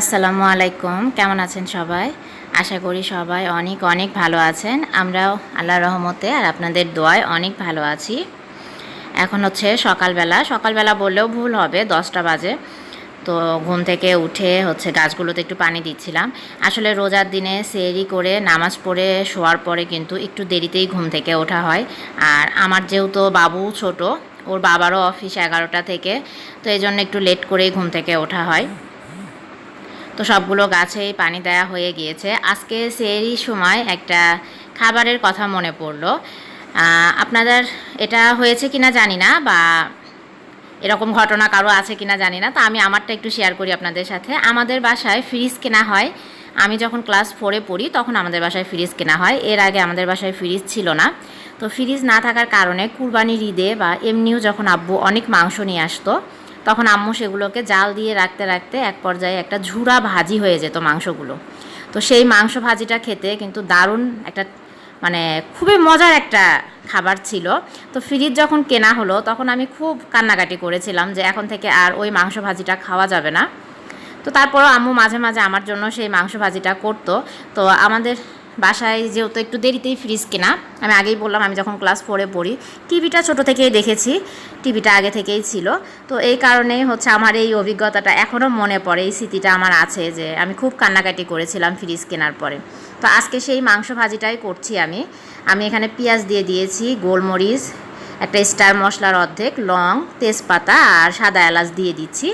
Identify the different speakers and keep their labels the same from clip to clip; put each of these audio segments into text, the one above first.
Speaker 1: আসসালামু আলাইকুম। কেমন আছেন সবাই? আশা করি সবাই অনেক অনেক ভালো আছেন। আমরাও আল্লাহ রহমতে আর আপনাদের দোয়ায় অনেক ভালো আছি। এখন হচ্ছে সকালবেলা। সকালবেলা বললেও ভুল হবে, দশটা বাজে। তো ঘুম থেকে উঠে হচ্ছে গাছগুলোতে একটু পানি দিচ্ছিলাম। আসলে রোজার দিনে সেরি করে নামাজ পড়ে শোয়ার পরে কিন্তু একটু দেরিতেই ঘুম থেকে ওঠা হয়। আর আমার যেহেতু বাবু ছোট, ওর বাবারও অফিস এগারোটা থেকে, তো এই জন্য একটু লেট করেই ঘুম থেকে ওঠা হয়। তো সবগুলো গাছেই পানি দেওয়া হয়ে গিয়েছে। আজকে সেই সময় একটা খাবারের কথা মনে পড়ল। আপনাদের এটা হয়েছে কিনা জানি না বা এরকম ঘটনা কারও আছে কিনা জানি না। তো আমি আমারটা একটু শেয়ার করি আপনাদের সাথে। আমাদের বাসায় ফ্রিজ কেনা হয়। আমি যখন ক্লাস ফোরে পড়ি, তখন আমাদের বাসায় ফ্রিজ কেনা হয়। এর আগে আমাদের বাসায় ফ্রিজ ছিল না। তো ফ্রিজ না থাকার কারণে কুরবানির ঈদে বা এমনিও যখন আব্বু অনেক মাংস নিয়ে আসতো তখন আম্মু সেগুলোকে জাল দিয়ে রাখতে রাখতে এক পর্যায়ে একটা ঝুরা ভাজি হয়ে যেত মাংসগুলো। তো সেই মাংস ভাজিটা খেতে কিন্তু দারুণ একটা মানে খুবই মজার একটা খাবার ছিল। তো ফ্রিজ যখন কেনা হলো তখন আমি খুব কান্নাকাটি করেছিলাম যে এখন থেকে আর ওই মাংস ভাজিটা খাওয়া যাবে না। তো তারপরও আম্মু মাঝে মাঝে আমার জন্য সেই মাংস ভাজিটা করতো। তো আমাদের বাসায় যেহেতু একটু দেরিতেই ফ্রিজ কেনা, আমি আগেই বললাম, আমি যখন ক্লাস ফোরে পড়ি টিভিটা ছোট থেকেই দেখেছি টিভিটা আগে থেকেই ছিল। তো এই কারণেই হচ্ছে আমার এই অভিজ্ঞতাটা এখনও মনে পড়ে, এই স্মৃতিটা আমার আছে যে আমি খুব কান্নাকাটি করেছিলাম ফ্রিজ কেনার পরে। তো আজকে সেই মাংস ভাজিটাই করছি আমি। আমি এখানে পেঁয়াজ দিয়ে দিয়েছি, গোলমরিচ, একটা স্টার মশলার অর্ধেক, লং, তেজপাতা আর সাদা এলাচ দিয়ে দিচ্ছি।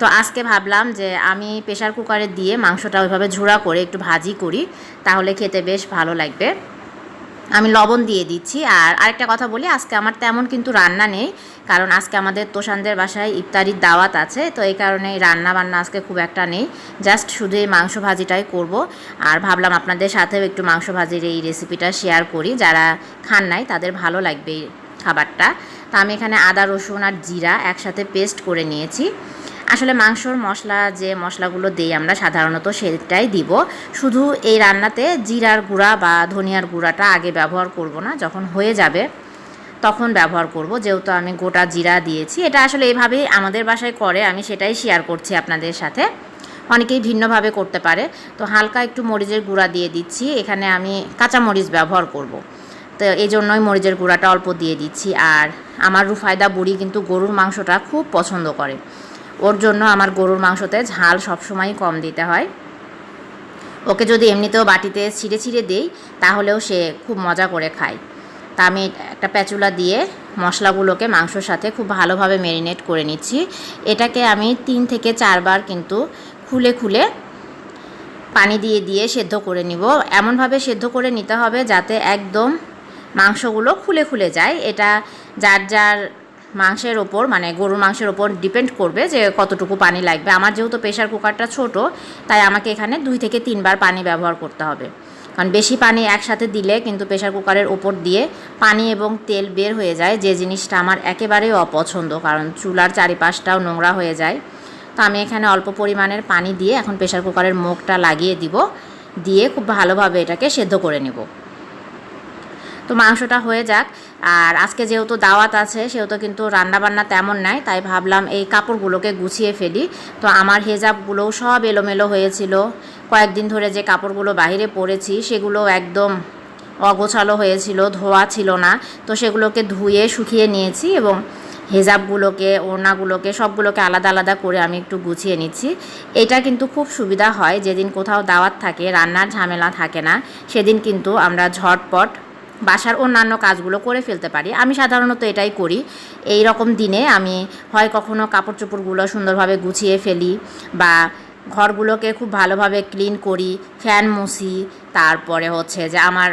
Speaker 1: তো আজকে ভাবলাম যে আমি প্রেশার কুকারে দিয়ে মাংসটা ওইভাবে ঝুড়া করে একটু ভাজি করি, তাহলে খেতে বেশ ভালো লাগবে। আমি লবণ দিয়ে দিচ্ছি আর আরেকটা কথা বলি, আজকে আমার তেমন কিন্তু রান্না নেই, কারণ আজকে আমাদের তোষানদের বাসায় ইফতারির দাওয়াত আছে, তো এই কারণে রান্না বান্না আজকে খুব একটা নেই। জাস্ট শুধু এই মাংস ভাজিটাই করব। আর ভাবলাম আপনাদের সাথেও একটু মাংস ভাজির এই রেসিপিটা শেয়ার করি, যারা খান নাই তাদের ভালো লাগবে খাবারটা। তো আমি এখানে আদা, রসুন আর জিরা একসাথে পেস্ট করে নিয়েছি। আসলে মাংসর মশলা যে মশলাগুলো দিই আমরা সাধারণত সেটাই দিব। শুধু এই রান্নাতে জিরার গুঁড়া বা ধনিয়ার গুঁড়াটা আগে ব্যবহার করব না, যখন হয়ে যাবে তখন ব্যবহার করব। যেহেতু আমি গোটা জিরা দিয়েছি, এটা আসলে এইভাবেই আমাদের বাসায় করে, আমি সেটাই শেয়ার করছি আপনাদের সাথে। অনেকেই ভিন্নভাবে করতে পারে। তো হালকা একটু মরিচের গুঁড়া দিয়ে দিচ্ছি, এখানে আমি কাঁচা মরিচ ব্যবহার করব। তো এই জন্যই মরিচের গুঁড়াটা অল্প দিয়ে দিচ্ছি। আর আমার রুফায়দা বুড়ি কিন্তু গরুর মাংসটা খুব পছন্দ করে। ওর জন্য আমার গরুর মাংসতে ঝাল সবসময় কম দিতে হয়। ওকে যদি এমনিতেও বাটিতে ছিঁড়ে ছিঁড়ে দিই, তাহলেও সে খুব মজা করে খায়। তা আমি একটা প্যাচুলা দিয়ে মশলাগুলোকে মাংসর সাথে খুব ভালোভাবে ম্যারিনেট করে নিচ্ছি। এটাকে আমি তিন থেকে চারবার কিন্তু খুলে খুলে পানি দিয়ে দিয়ে সেদ্ধ করে নিব। এমনভাবে সেদ্ধ করে নিতে হবে যাতে একদম মাংসগুলো খুলে খুলে যায়। এটা যার যার মাংসের ওপর মানে গরুর মাংসের ওপর ডিপেন্ড করবে যে কতটুকু পানি লাগবে। আমার যেহেতু প্রেশার কুকারটা ছোট, তাই আমাকে এখানে দুই থেকে তিনবার পানি ব্যবহার করতে হবে। কারণ বেশি পানি একসাথে দিলে কিন্তু প্রেশার কুকারের ওপর দিয়ে পানি এবং তেল বের হয়ে যায়। যে জিনিসটা আমার একেবারেই অপছন্দ, কারণ চুলার চারিপাশটাও নোংরা হয়ে যায়। তো আমি এখানে অল্প পরিমাণের পানি দিয়ে এখন প্রেশার কুকারের মুখটা লাগিয়ে দিব। দিয়ে খুব ভালোভাবে এটাকে সেদ্ধ করে নেব। তো মাংসটা হয়ে যাক। আর আজকে যেহেতু দাওয়াত আছে, সেহেতু কিন্তু রান্নাবান্না তেমন নাই, তাই ভাবলাম এই কাপড়গুলোকে গুছিয়ে ফেলি। তো আমার হেজাবগুলোও সব এলোমেলো হয়েছিল। কয়েকদিন ধরে যে কাপড়গুলো বাইরে পরেছি, সেগুলো একদম অগোছালো হয়েছিল, ধোয়া ছিল না। তো সেগুলোকে ধুয়ে শুকিয়ে নিয়েছি এবং হেজাবগুলোকে, ওড়নাগুলোকে, সবগুলোকে আলাদা আলাদা করে আমি একটু গুছিয়ে নিচ্ছি। এটা কিন্তু খুব সুবিধা হয়, যেদিন কোথাও দাওয়াত থাকে, রান্নার ঝামেলা থাকে না, সেদিন কিন্তু আমরা ঝটপট বাসার অন্যান্য কাজগুলো করে ফেলতে পারি। আমি সাধারণত এটাই করি। এই রকম দিনে আমি হয় কখনো কাপড় চোপড়গুলো সুন্দরভাবে গুছিয়ে ফেলি বা ঘরগুলোকে খুব ভালোভাবে ক্লিন করি, ফ্যান মুছি, তারপরে হচ্ছে যে আমার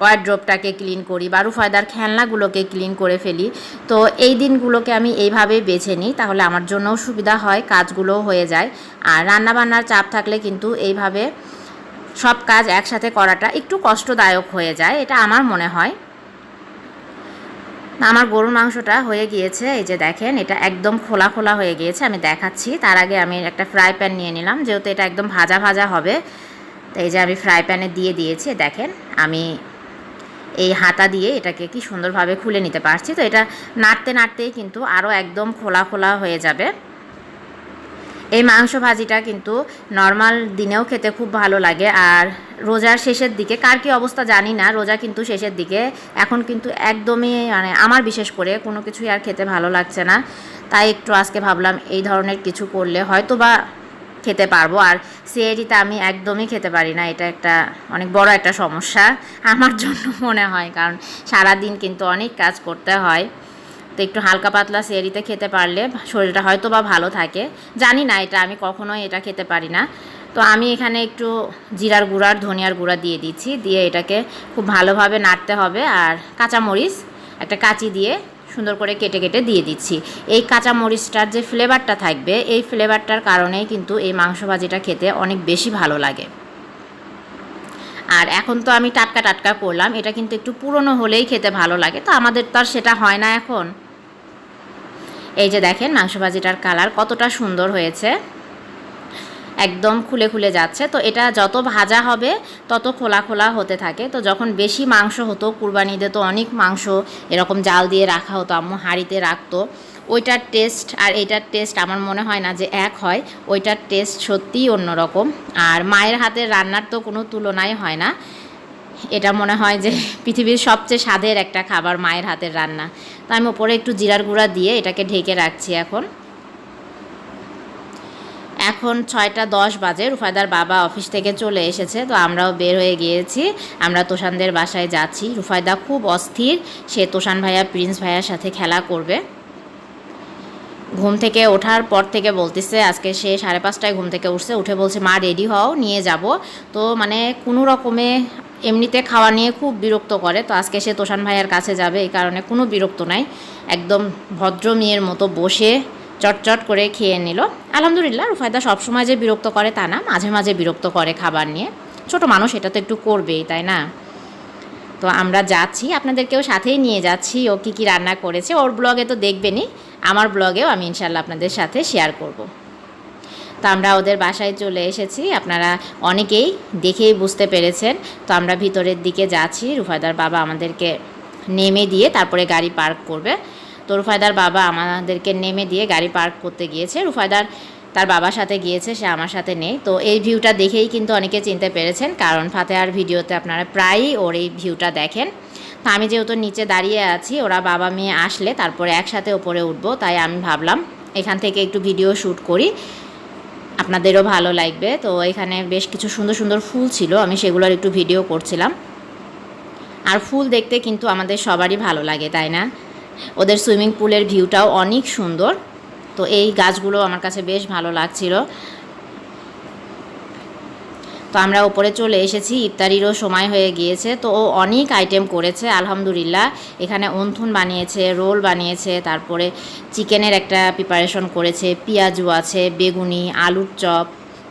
Speaker 1: ওয়ার্ড্রোপটাকে ক্লিন করি বা রুফায়দার খেলনাগুলোকে ক্লিন করে ফেলি। তো এই দিনগুলোকে আমি এইভাবেই বেছে নিই, তাহলে আমার জন্যও সুবিধা হয়, কাজগুলোও হয়ে যায়। আর রান্নাবান্নার চাপ থাকলে কিন্তু এইভাবে সব কাজ একসাথে করাটা একটু কষ্টদায়ক হয়ে যায়, এটা আমার মনে হয়। আমার গরুর মাংসটা হয়ে গিয়েছে, এই যে দেখেন, এটা একদম খোলা খোলা হয়ে গিয়েছে, আমি দেখাচ্ছি। তার আগে আমি একটা ফ্রাই প্যান নিয়ে নিলাম, যেহেতু এটা একদম ভাজা ভাজা হবে, তো এই যে আমি ফ্রাই প্যানে দিয়ে দিয়েছি, দেখেন, আমি এই হাতা দিয়ে এটাকে কি সুন্দরভাবে খুলে নিতে পারছি। তো এটা নাড়তে নাড়তেই কিন্তু আরও একদম খোলা খোলা হয়ে যাবে। এই মাংস ভাজিটা কিন্তু নর্মাল দিনেও খেতে খুব ভালো লাগে। আর রোজার শেষের দিকে কার কী অবস্থা জানি না, রোজা কিন্তু শেষের দিকে। এখন কিন্তু একদমই মানে আমার বিশেষ করে কোনো কিছুই আর খেতে ভালো লাগছে না। তাই একটু আজকে ভাবলাম এই ধরনের কিছু করলে হয়তো বা খেতে পারব। আর সিএডিতে আমি একদমই খেতে পারি না, এটা একটা অনেক বড় একটা সমস্যা আমার জন্য মনে হয়। কারণ সারা দিন কিন্তু অনেক কাজ করতে হয়। তো একটু হালকা পাতলা সেরিতে খেতে পারলে শরীরটা হয়তো বা ভালো থাকে। জানি না এটা আমি কখনোই এটা খেতে পারি না। তো আমি এখানে একটু জিরার গুঁড়ার ধনিয়ার গুঁড়া দিয়ে দিচ্ছি। দিয়ে এটাকে খুব ভালোভাবে নাড়তে হবে আর কাঁচামরিচ একটা কাঁচি দিয়ে সুন্দর করে কেটে কেটে দিয়ে দিচ্ছি। এই কাঁচা মরিচটার যে ফ্লেভারটা থাকবে, এই ফ্লেভারটার কারণেই কিন্তু এই মাংস ভাজিটা খেতে অনেক বেশি ভালো লাগে। আর এখন তো আমি টাটকা টাটকা করলাম, এটা কিন্তু একটু পুরনো হলেই খেতে ভালো লাগে। তো আমাদের তো আর সেটা হয় না এখন। এই যে দেখেন মাংস ভাজিটার কালার কতটা সুন্দর হয়েছে। একদম খুলে খুলে যাচ্ছে। তো এটা যত ভাজা হবে, তত খোলা খোলা হতে থাকে। তো যখন বেশি মাংস হতো, কুরবানিতে তো অনেক মাংস এরকম জাল দিয়ে রাখা হতো, আম্মু হাঁড়িতে রাখতো। ওইটার টেস্ট আর এইটার টেস্ট আমার মনে হয় না যে এক হয়। ওইটার টেস্ট সত্যিই অন্যরকম। আর মায়ের হাতের রান্নার তো কোনো তুলনাই হয় না। এটা মনে হয় যে পৃথিবীর সবচেয়ে স্বাদের একটা খাবার মায়ের হাতের রান্না। তো আমি ওপরে একটু জিরার গুঁড়া দিয়ে এটাকে ঢেকে রাখছি এখন। এখন ছয়টা দশ বাজে, রুফায়দার বাবা অফিস থেকে চলে এসেছে, তো আমরাও বের হয়ে গিয়েছি। আমরা তোষানদের বাসায় যাচ্ছি। রুফায়দা খুব অস্থির, সে তোষান ভাইয়া, প্রিন্স ভাইয়ার সাথে খেলা করবে। ঘুম থেকে ওঠার পর থেকে বলতেছে, আজকে সে সাড়ে পাঁচটায় ঘুম থেকে উঠছে, উঠে বলছে, মা, রেডি হও, নিয়ে যাব। তো মানে কোনো রকমে এমনিতে খাওয়া নিয়ে খুব বিরক্ত করে, তো আজকে সে তোষান ভাইয়ের কাছে যাবে, এই কারণে কোনো বিরক্ত নাই। একদম ভদ্র মেয়ের মতো বসে চটচট করে খেয়ে নিল। আলহামদুলিল্লাহ, রুফায়দা সবসময় যে বিরক্ত করে তা না, মাঝে মাঝে বিরক্ত করে খাবার নিয়ে। ছোট মানুষ, এটা তো একটু করবেই, তাই না? তো আমরা যাচ্ছি, আপনাদেরকেও সাথেই নিয়ে যাচ্ছি, ও কী কী রান্না করেছে, ওর ব্লগে তো দেখবেনই, আমার ব্লগেও আমি ইনশাল্লাহ আপনাদের সাথে শেয়ার করব। তো আমরা ওদের বাসায় চলে এসেছি। আপনারা অনেকেই দেখেই বুঝতে পেরেছেন। তো আমরা ভিতরের দিকে যাচ্ছি। রুফায়দার বাবা আমাদেরকে নেমে দিয়ে তারপরে গাড়ি পার্ক করবে। তো রুফায়দার বাবা আমাদেরকে নেমে দিয়ে গাড়ি পার্ক করতে গিয়েছে। রুফায়দার তার বাবার সাথে গিয়েছে, সে আমার সাথে নেই। তো এই ভিউটা দেখেই কিন্তু অনেকে চিনতে পেরেছেন, কারণ ফাতেহার ভিডিওতে আপনারা প্রায়ই ওর এই ভিউটা দেখেন। তো আমি যেহেতু নিচে দাঁড়িয়ে আছি, ওরা বাবা মেয়ে আসলে তারপরে একসাথে ওপরে উঠবো, তাই আমি ভাবলাম এখান থেকে একটু ভিডিও শ্যুট করি। আপনাদেরও ভালো লাগবে। তো এখানে বেশ কিছু সুন্দর সুন্দর ফুল ছিল, আমি সেগুলোর একটু ভিডিও করছিলাম। আর ফুল দেখতে কিন্তু আমাদের সবারই ভালো লাগে, তাই না? ওদের সুইমিং পুলের ভিউটাও অনেক সুন্দর। তো এই গাছগুলো আমার কাছে বেশ ভালো লাগছিল। তো আমরা ওপরে চলে এসেছি, ইফতারিরও সময় হয়ে গিয়েছে, তো ও অনেক আইটেম করেছে, আলহামদুলিল্লাহ। এখানে অন্থুন বানিয়েছে, রোল বানিয়েছে, তারপরে চিকেনের একটা প্রিপারেশন করেছে পেঁয়াজু আছে, বেগুনি, আলুর চপ,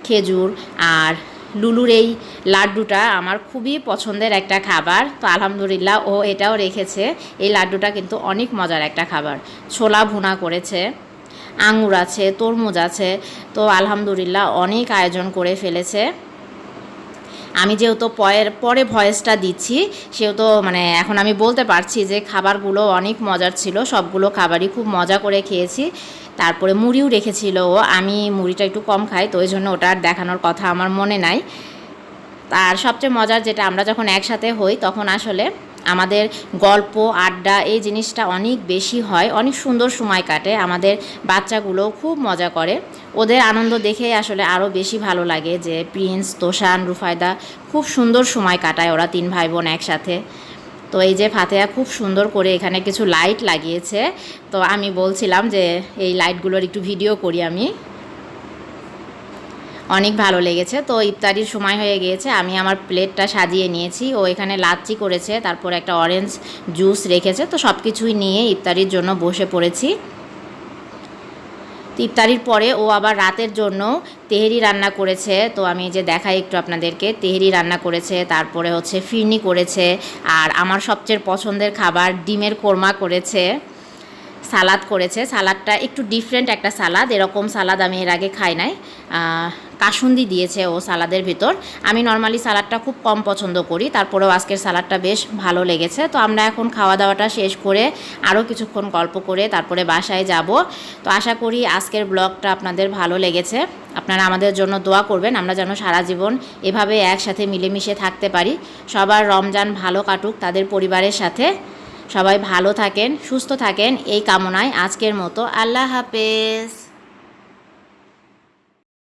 Speaker 1: খেজুর, আর লুলুর এই লাড্ডুটা আমার খুবই পছন্দের একটা খাবার। তো আলহামদুলিল্লাহ ও এটাও রেখেছে, এই লাড্ডুটা কিন্তু অনেক মজার একটা খাবার। ছোলা ভুনা করেছে আঙুর আছে, তরমুজ আছে, তো আলহামদুলিল্লাহ অনেক আয়োজন করে ফেলেছে। আমি যেহেতু পয়ের, পরে ভয়েসটা দিচ্ছি, সেহেতু মানে এখন আমি বলতে পারছি যে খাবারগুলো অনেক মজার ছিল, সবগুলো খাবারই খুব মজা করে খেয়েছি। তারপরে মুড়িও রেখেছিল ও, আমি মুড়িটা একটু কম খাই, তো ওই জন্য ওটা আর দেখানোর কথা আমার মনে নাই। আর সবচেয়ে মজার যেটা আমরা যখন একসাথে হই, তখন আসলে আমাদের গল্প, আড্ডা এই জিনিসটা অনেক বেশি হয়, অনেক সুন্দর সময় কাটে, আমাদের বাচ্চাগুলো খুব মজা করে। ওদের আনন্দ দেখে আসলে আরও বেশি ভালো লাগে যে প্রিন্স, তোষান, রুফায়দা খুব সুন্দর সময় কাটায় ওরা তিন ভাই বোন একসাথে। তো এই যে ফাতেহা খুব সুন্দর করে এখানে কিছু লাইট লাগিয়েছে। তো আমি বলছিলাম যে এই লাইটগুলোর একটু ভিডিও করি আমি। অনেক ভালো লেগেছে। তো ইফতারির সময় হয়ে গিয়েছে, আমি আমার প্লেটটা সাজিয়ে নিয়েছি। ও এখানে লাচ্ছি করেছে, তারপর একটা অরেঞ্জ জুস রেখেছে। তো সব কিছুই নিয়ে ইফতারির জন্য বসে পড়েছি। ইফতারির পরে ও আবার রাতের জন্য তেহেরি রান্না করেছে। তো আমি যে দেখাই একটু আপনাদেরকে, তেহেরি রান্না করেছে, তারপরে হচ্ছে ফিরনি করেছে, আর আমার সবচেয়ে পছন্দের খাবার ডিমের কোরমা করেছে, সালাদ করেছে। সালাদটা একটু ডিফারেন্ট একটা সালাদ, এরকম সালাদ আমি এর আগে খাই নাই। কাসুন্দি দিয়েছে ও সালাদের ভিতর। আমি নর্মালি সালাদটা খুব কম পছন্দ করি, তারপরেও আজকের সালাদটা বেশ ভালো লেগেছে। তো আমরা এখন খাওয়া দাওয়াটা শেষ করে আরও কিছুক্ষণ গল্প করে তারপরে বাসায় যাব। তো আশা করি আজকের ব্লগটা আপনাদের ভালো লেগেছে। আপনারা আমাদের জন্য দোয়া করবেন, আমরা যেন সারা জীবন এভাবে একসাথে মিলেমিশে থাকতে পারি। সবার রমজান ভালো কাটুক তাদের পরিবারের সাথে। সবাই ভালো থাকেন, সুস্থ থাকেন, এই কামনায় আজকের মতো। আল্লাহ হাফেজ।